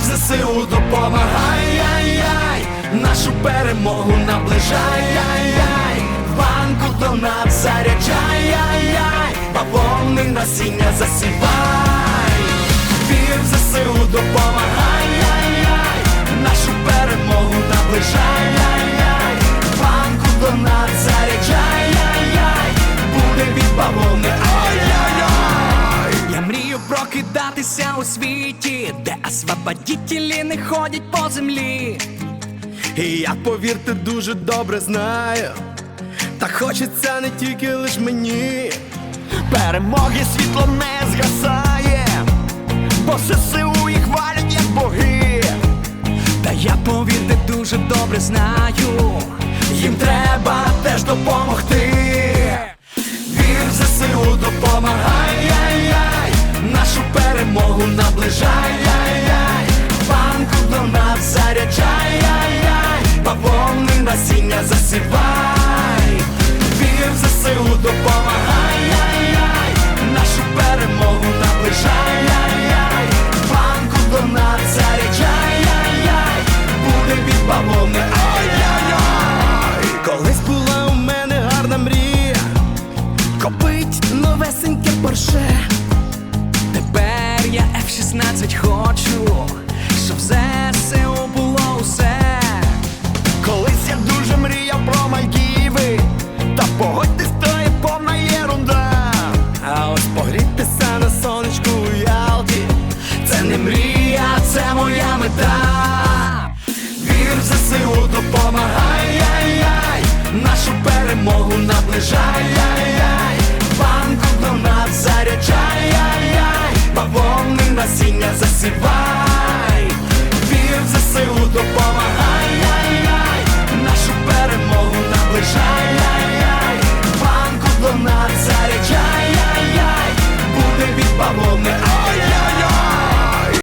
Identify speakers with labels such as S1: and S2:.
S1: в ЗСУ допомагай, яй-яй, нашу перемогу наближай, яй-яй, в банку донат заряджай, яй-яй, бавовни насіння засівай, вір в ЗСУ допомагай, яй-яй, нашу перемогу наближай, яй-яй, в банку донат заряджай, яй-яй, буде від бавовни,
S2: прокидатися у світі, де освободітелі не ходять по землі.
S1: І я, повірте, дуже добре знаю. Та хочеться не тільки лиш мені.
S3: Перемоги світло не згасає, бо ЗСУ їх валять як боги.
S2: Та я повірте дуже добре знаю.
S1: Перемогу наближай, яй-яй, банку до нас заряджай, яй-яй, бавовни насіння засівай.
S2: F-16 хочу, щоб ЗСУ було усе.
S3: Колись я дуже мріяв про Мальдіви, та погодьтесь, то є повна єрунда.
S1: А ось погрітися на сонечку у Ялті Це не мрія, це моя мета Вір в ЗСУ допомагай, яй-яй Нашу перемогу наближай, насіння засівай